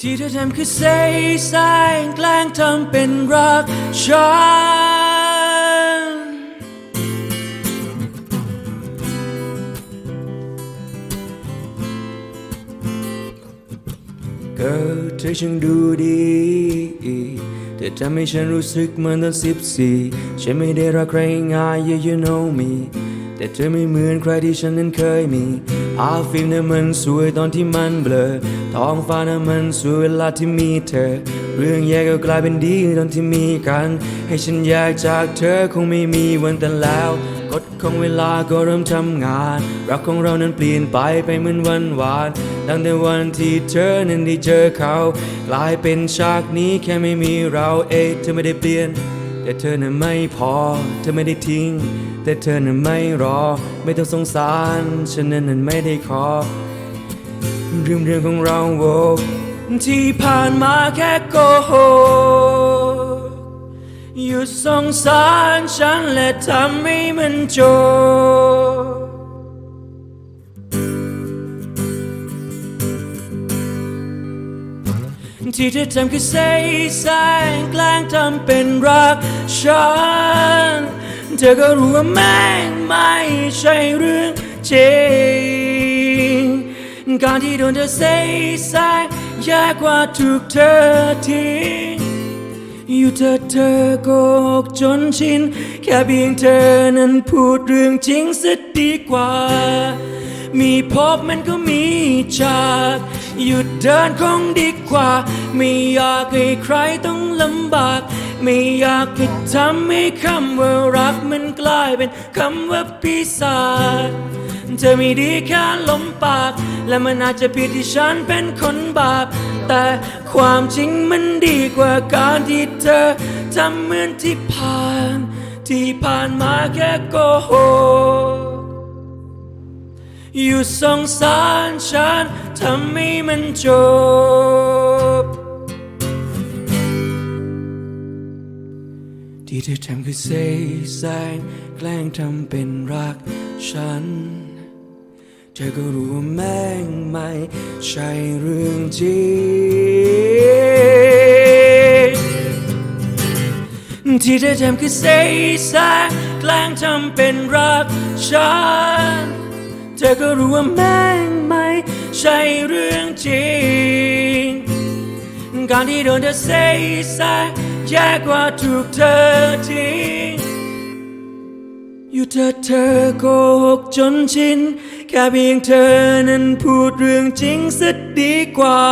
ที่เธอทำคือเซแซงแกล้งทำเป็นรักฉันเกิดเธอช่างดูดีเธอทำให้ฉันรู้สึกเหมือนตอนสิบสี่ฉันไม่ได้รักใครง่าย yeah you know me แต่เธอไม่เหมือนใครที่ฉันนั้นเคยมีภาพฟิล์มนั้นมันสวยตอนที่มันเบลอท้องฟ้านั้นมันสวยเวลาที่มีเธอ เรื่องแย่ก็กลายเป็นดีตอนที่มีกัน ให้ฉันแยกจากเธอคงไม่มีวันแต่แล้วกฎของเวลาก็เริ่มทำงาน รักของเรานั้นเปลี่ยนไปไปเหมือนวันวานตั้งแต่วันที่เธอนั้นได้เจอเขา กลายเป็นฉากนี้แค่ไม่มีเราเอ๊ะเธอไม่ได้เปลี่ยน แต่เธอน่ะไม่พอ เธอไม่ได้ทิ้ง แต่เธอน่ะไม่รอ ไม่ต้องสงสาร ฉันนั้นนั้นไม่ได้ขอ เรื่องเรื่องของเราโวที่ผ่านมาแค่โกหกหยุดสงสารฉันและทำให้มันจบ ที่เธอทำคือเซแซงแกล้งทำเป็นรักฉัน เธอก็รู้ว่าแม่งไม่ใช่เรื่องจริงการที่โดนเธอเซแซงยากกว่าถูกเธอทิ้งอยู่เธอเธอโกหกจนชิน แค่เพียงเธอนั้นพูดเรื่องจริงซะดีกว่า มีพบมันก็มีจาก หยุดเดินคงดีกว่า ไม่อยากให้ใครต้องลำบาก ไม่อยากให้ทำให้คำว่ารักมันกลายเป็นคำว่าปีศาจเธอไม่ดีแค่ลมปาก และมันอาจจะผิดที่ฉันเป็นคนบาป แต่ความจริงมันดีกว่าการที่เธอทำเหมือนที่ผ่าน ที่ผ่านมาแค่โกหก อยู่สงสารฉันทำให้มันจบ ที่เธอทำคือเซแซงแกล้งทำเป็นรักฉัน เธอก็รู้ว่าแม่งไม่ใช่เรื่องจริงที่เธอทำคือเซแซงแกล้งทำเป็นรักฉัน เธอก็รู้ว่าแม่งไม่ใช่เรื่องจริง การที่โดนเธอเซแซงแย่กว่าถูกเธอทิ้งอยู่เธอเธอโกหกจนชิน แค่เพียงเธอนั้นพูดเรื่องจริงสักดีกว่า